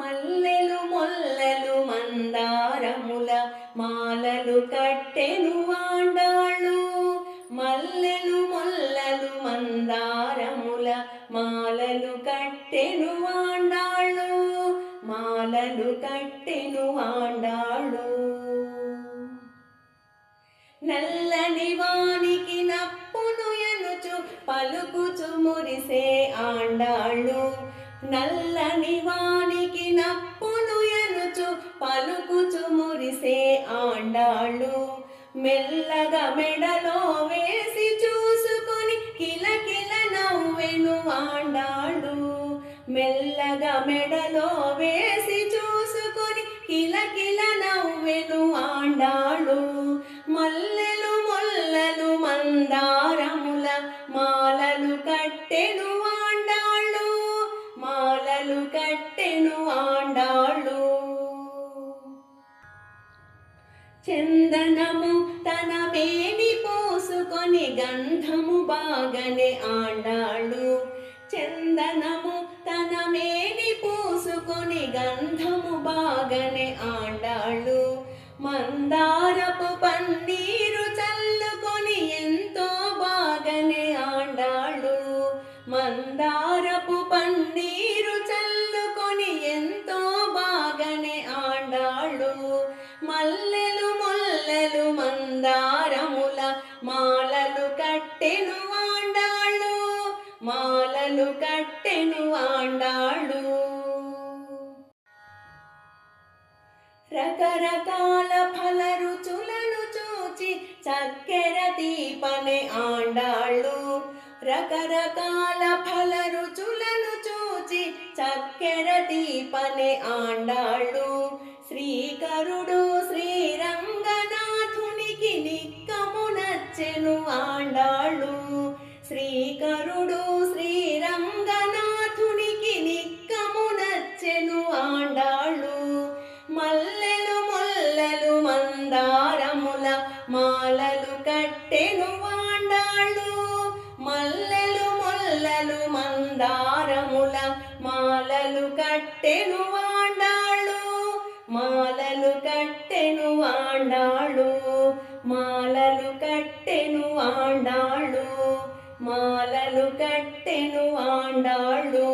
మల్లెలు మొల్లలు మందారముల మాలలు కట్టెను వాండాళ్ళు మల్లెలు మొల్లలు మందారముల మాలలు కట్టెను వాండాళ్ళు మాలలు కట్టెను వాండాళ్ళు నల్లని వానికి నప్పును ఎనుచు పలుకుచు మురిసే ఆండాళ్ళు. నల్లని వానికి నప్పును ఎనుచు పలుకుచు మురిసే ఆండాళ్ళు. మెల్లగా మెడలో వేసి చూసుకొని కిలకిల నవ్వెను ఆండాళ్ళు. మెల్లగా మెడలో వేసి చూసుకొని కిలకిల నవ్వెను ఆండాళ్ళు. మల్లెలు మొల్లలు మందారముల మాలలు కట్టెను ఆండా మాలలు కట్టెను ఆండాళ్ళు. చందనము తన వేణి పోసుకొని గంధము బాగనే ఆండాళ్ళు. చందనము తన మేని పూసుకొని గంధము బాగనే ఆండాళ్ళు. మందారపు పన్నీరు చల్లుకొని ఎంతో బాగనే ఆండాళ్ళు. మందారపు ఆండాళ్ళు మల్లెలు మొల్లలు మందారముల మాలలు కట్టెను ఆండాళ్ళు. మాలలు కట్టెను ఆండాళ్ళు. రకరకాల ఫల రుచులను చూచి చక్కెర దీపనే ఆండాళ్ళు. రకరకాల ఫల రుచులను చూచి చక్కెర దీపనే ఆండాళ్ళు. శ్రీకరుడు శ్రీరంగనాథునికి నిక్కము నచ్చెను ఆండాళ్ళు. శ్రీకరుడు శ్రీరంగనాథునికి నిక్కము నచ్చెను ఆండాళ్ళు. మల్లెలు మొల్లలు మందారముల మాలలు కట్టెను వాండాళ్ళు మల్లెలు మొల్లలు మందారముల మాలలు కట్టెను వాండాళ్ళు మాలలు కట్టెను వాండాళ్ళు మాలలు కట్టెను వాండాళ్ళు మాలలు కట్టెను వాండాళ్ళు